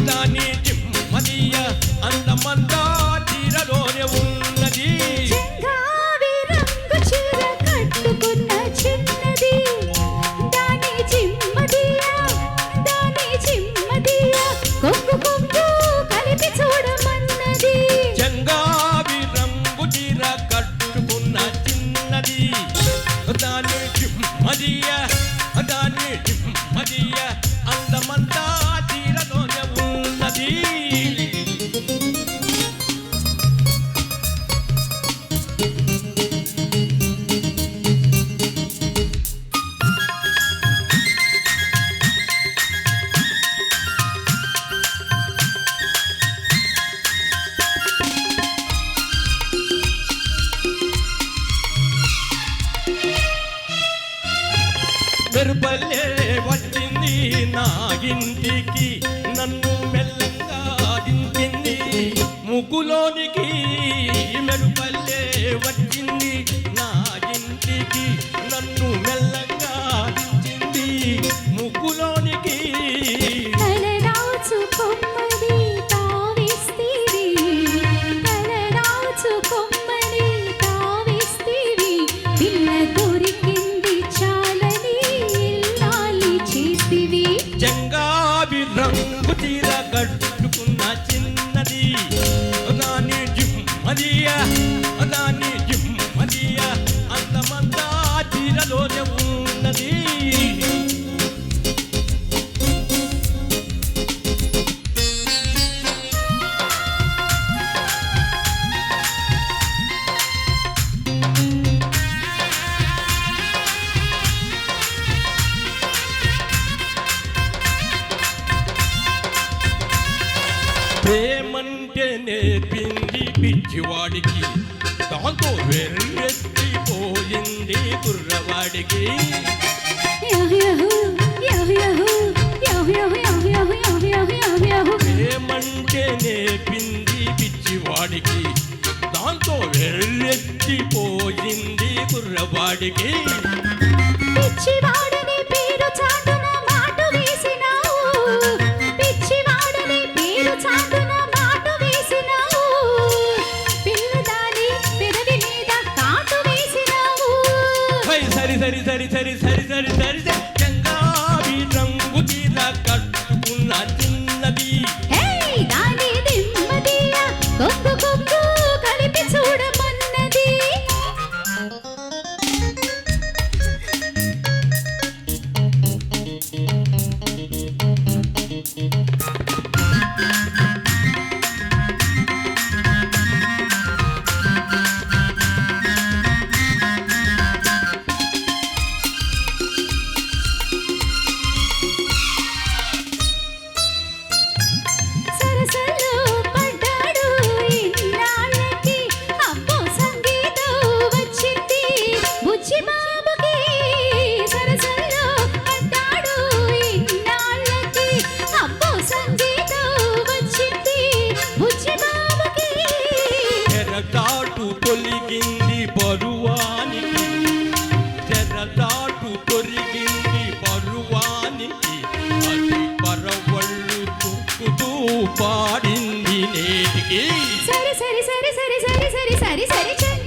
దాని జిమ్మదియ అందమంతా చెరుపల్లే వచ్చింది నాగింటికి నన్ను మెల్లంగా దించింది ముకులోనికి రంగు తీర కట్టుకున్న చిన్నది. దాని జిమ్మదియ దాని జిమ్మదియ. అందమంతా తీరలోనే ఉన్నది. నేర్పింది పిచ్చివాడికి దాంతో వెర్రెత్తిపోయింది కుర్రవాడికి ఏమంటే నేర్పింది పిచ్చివాడికి దాంతో వెర్రెత్తిపోయింది కుర్రవాడికి పిచ్చివాడికి ఓయ్ సరి సరి సరి సరి సరి సరి సరి చంగావి రంగు తీర కట్టుకున్న చిన్నది నేటికి సరి సరి సరి సరి సరి సరి సరి సరి